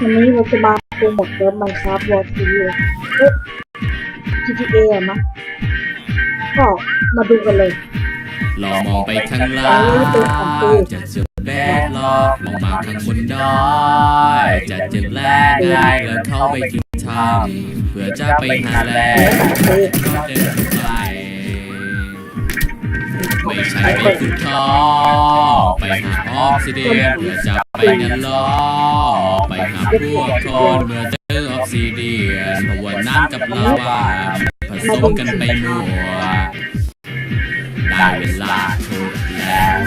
วันนี้เราจะมาโปรโมทเซิร์ฟ Minecraft War 2เอ๊ะ GTA อะมะก็มาดูกันเลยลองมองไปข้างล่างจะเจอแบกลอกมองมาข้างบนดอยจะเจอแลกง่ายแล้วเข้าไปถึงทำเพื่อจะไปหาแลกก็เดินไปไม่ใช่ไปขุดทองไปหาออฟซิเดียนเพื่อจะไปนั่นล้อไปหา พวกคนเมื่อเจอร์ออฟซิเดียนเพราะว่าน้ำกับลาวาผสมกันไปมั่วได้เวลาทุกแล้ว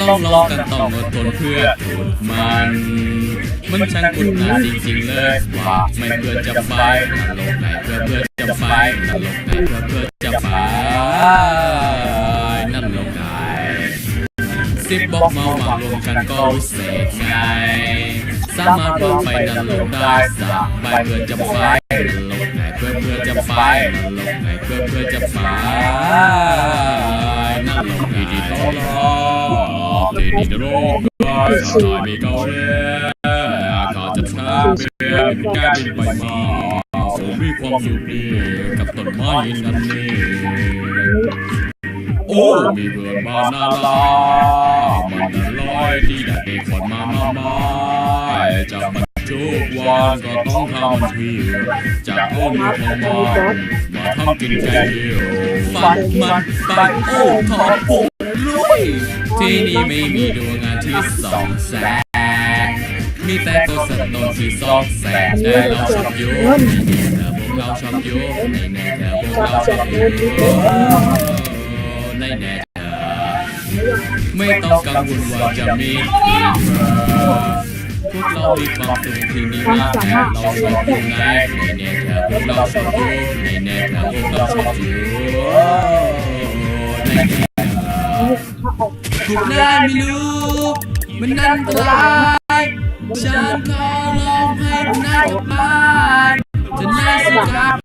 ต้องรอกันต้องอดทนเพื่อถูกมัน มันช่างคุณนาจริงๆเลยว่าไม่เพื่อจะไปนรกไหนเพื่อเพื่อจะไปนรกไหนเพื่อเพื่อจะไป บบอกเมามารวมกันก็วิเศษไง สามารถว่ไปนรกได้สักไปเพื่อจะไปนรกไหนเพื่อเพื่อจะไปนรกไหนเพื่อเพื่อจะไปนั่นลงดีดีต้องรอดีดีนรกได้สายมีเกาเร่ข้าจะทำเพื่อแก้บินไปมาโอ้มีความสุขดีกับต้นไม้นั่นนี่โอ้ มีเพื่อนบ้านน่ารัก มันน่าลอยที่ได้คนมามามาจะมันทุกวันก็ต้องทำทีจะเอามีของมันมาทำกินแกงเดียวฟันมันไปโอ้ทอปุ่ลุยที่นี่ไม่มีดวงงานที่สองแสงมีแต่ตัวสนนที่สองแสงแต่เราชอบอยู่แต่พวกเราชอบอยู่ในแน่แต่พวกเราชอบอยู่ในแน่ ไม่ต้องกังวลว่าจะมีอีกพวกเรามีความสุขที่นี่มากแต่เราชอบอยู่ในในแน่เธอพวกเราชอบอยู่ในแน่เธอพวกเราชอบอยู่ในแน่เธอถ้าออกถูกได้ไม่รู้มันอันตรายฉันขอลองให้มันอันตราย